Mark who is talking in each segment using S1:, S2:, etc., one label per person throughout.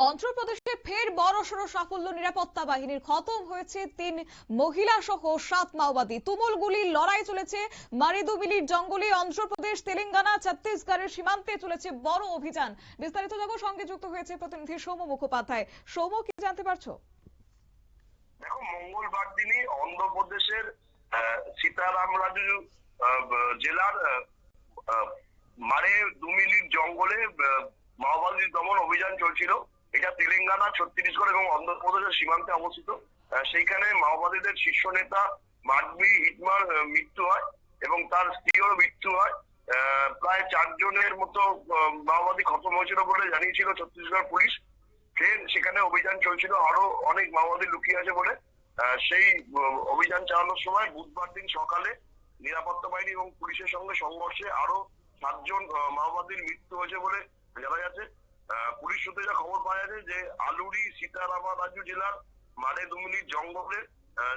S1: অন্ধ্রপ্রদেশে ফের বড়সড় সাফল্য নিরাপত্তা বাহিনীর খতম হয়েছে তিন মহিলা সহ সাত মাওবাদী। তুমুল গুলির লড়াই চলেছে। মারিদুবিলির জঙ্গলে অন্ধ্রপ্রদেশ তেলেঙ্গানা ছত্তিশগড়ের সীমান্তে চলেছে বড় অভিযান। বিস্তারিত জগৎ সঙ্গে যুক্ত হয়েছে প্রতিনিধি সৌম্য মুখোপাধ্যায়। সৌম্য কি জানতে পারছ?
S2: দেখো মঙ্গলবার দিনই অন্ধ্রপ্রদেশের আহ, ব- জেলার মারে দুমিলির জঙ্গলে মাওবাদী দমন অভিযান চলছিল। এটা তেলেঙ্গানা, ছত্তিশগড় এবং অন্ধ্রপ্রদেশের সীমান্তে অবস্থিত। সেইখানে মাওবাদীদের শীর্ষ নেতা মাডবি হিটমার মৃত্যু হয় এবং তার স্ত্রীরও মৃত্যু হয়। প্রায় চারজনের মতো মাওবাদী খতম হয়েছিল বলে জানিয়েছিল ছত্তিশগড় পুলিশ। ফের সেখানে অভিযান চলছিল। আরও অনেক মাওবাদী লুকিয়ে আছে বলে সেই অভিযান চালানোর সময় বুধবার দিন সকালে নিরাপত্তা বাহিনী এবং পুলিশের সঙ্গে সংঘর্ষে আরও সাতজন মাওবাদীর মৃত্যু হয়েছে বলে জানা যাচ্ছে পুলিশ সূত্রে যা খবর পাওয়া যাচ্ছে যে আলুরি সীতারামারাজু জেলার মানে দুমিলির জঙ্গলে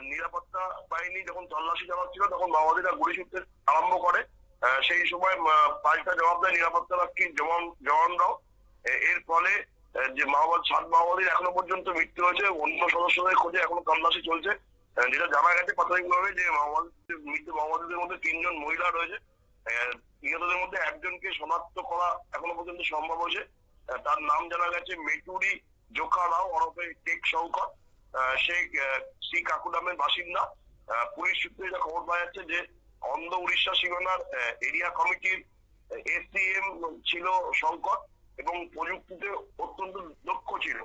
S2: নিরাপত্তা বাহিনী যখন তল্লাশি চালাচ্ছিল, তখন মাওবাদীরা গুলি ছুটতে আরম্ভ করে। সেই সময় পাল্টা জবাব দেয় নিরাপত্তা রক্ষী জওয়ান জওয়ানরাও। এর ফলে যে মাওবাদ সাত মাওবাদীর এখনও পর্যন্ত মৃত্যু হয়েছে, অন্য সদস্যদের খোঁজে এখনও তল্লাশি চলছে। যেটা জানা গেছে প্রাথমিকভাবে যে মাওবাদী মৃত্যু মাওবাদীদের মধ্যে তিনজন মহিলা রয়েছে। নিহতদের মধ্যে একজনকে শনাক্ত করা এখনও পর্যন্ত সম্ভব হয়েছে। তার নাম জানা গেছে মেটুরি জোখা রাও ওরফে টেক শঙ্কর সে শ্রী কাকুডামের বাসিন্দা। পুলিশ সূত্রে যা খবর পাওয়া যাচ্ছে যে অন্ধ্র উড়িষ্যা সীমানার এরিয়া কমিটির এসডিএম ছিল শঙ্কর এবং প্রযুক্তিতে অত্যন্ত দক্ষ ছিল।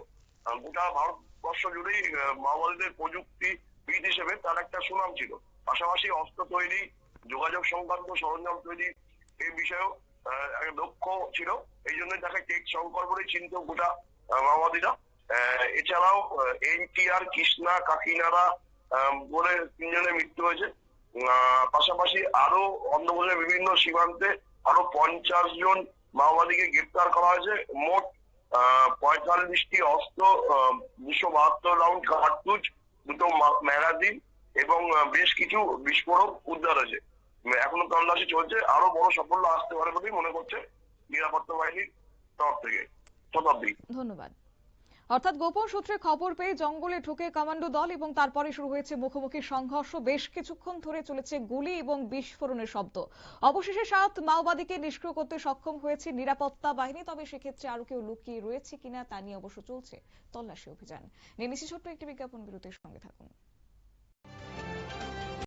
S2: গোটা ভারতবর্ষ জুড়েই মাওবাদীদের প্রযুক্তি বিদ হিসেবে তার একটা সুনাম ছিল। পাশাপাশি অস্ত্র তৈরি, যোগাযোগ সংক্রান্ত সরঞ্জাম তৈরি এই বিষয়েও একটা দক্ষ ছিল। এই জন্য তাকে টেক শঙ্কর বলে চিনত গোটা মাওবাদীরা। এছাড়াও এনটিআর, কৃষ্ণা কাকিনারা বলে তিনজনের মৃত্যু হয়েছে। পাশাপাশি আরও অন্ধ্রপ্রদেশের বিভিন্ন সীমান্তে আরও পঞ্চাশ জন মাওবাদীকে গ্রেপ্তার করা হয়েছে। মোট পঁয়তাল্লিশটি অস্ত্র দুশো বাহাত্তর রাউন্ড কার্তুজ, দুটো ম্যাগাজিন এবং বেশ কিছু বিস্ফোরক উদ্ধার হয়েছে। এখনও তল্লাশি চলছে, আরও বড় সাফল্য আসতে পারে বলেই মনে করছে নিরাপত্তা বাহিনীর তরফ থেকে। শতাব্দী।
S1: ধন্যবাদ। অর্থাৎ গোপন সূত্রে খবর পেয়ে জঙ্গলে ঢুকে কমান্ডো দল এবং তারপরে শুরু হয়েছে মুখোমুখি সংঘর্ষ। বেশ কিছুক্ষণ ধরে চলেছে গুলি এবং বিস্ফোরণের শব্দ। অবশেষে সাত মাওবাদীকে নিষ্ক্রিয় করতে সক্ষম হয়েছে নিরাপত্তা বাহিনী, তবে সেক্ষেত্রে আরও কেউ লুকিয়ে রয়েছে কিনা তা নিয়ে অবশ্য চলছে তল্লাশি অভিযান। নিচ্ছি ছোট্ট একটি বিজ্ঞাপন, বিরতির সঙ্গে থাকুন।